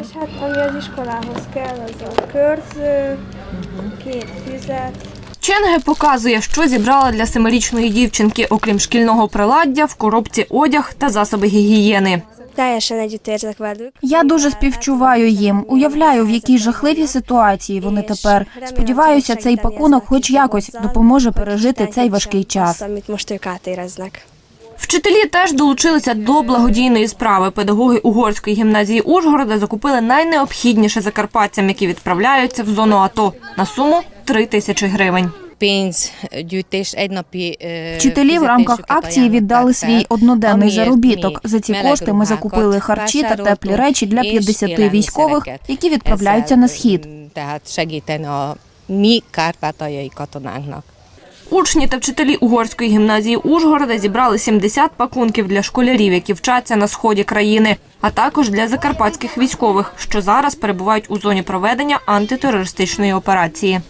És hát ami az iskolához kell, az a körző, két füzet, Ченге показує, що зібрала для семирічної дівчинки, окрім шкільного приладдя, в коробці одяг та засоби гігієни. Teljesen együtt velük. Я дуже співчуваю їм. Уявляю, в якій жахливій ситуації вони тепер. Сподіваюся, цей пакунок хоч якось допоможе пережити цей важкий час. Amit most ők átéreznek. Вчителі теж долучилися до благодійної справи. Педагоги угорської гімназії Ужгорода закупили найнеобхідніше закарпатцям, які відправляються в зону АТО на суму 3 тисячі гривень. egynapi Вчителі в рамках акції віддали свій одноденний заробіток. За ці кошти ми закупили харчі та теплі речі для és 50 військових, які відправляються на схід. Учні та вчителі угорської гімназії Ужгорода зібрали 70 пакунків для школярів, які вчаться на сході країни, а також для закарпатських військових, що зараз перебувають у зоні проведення антитерористичної операції.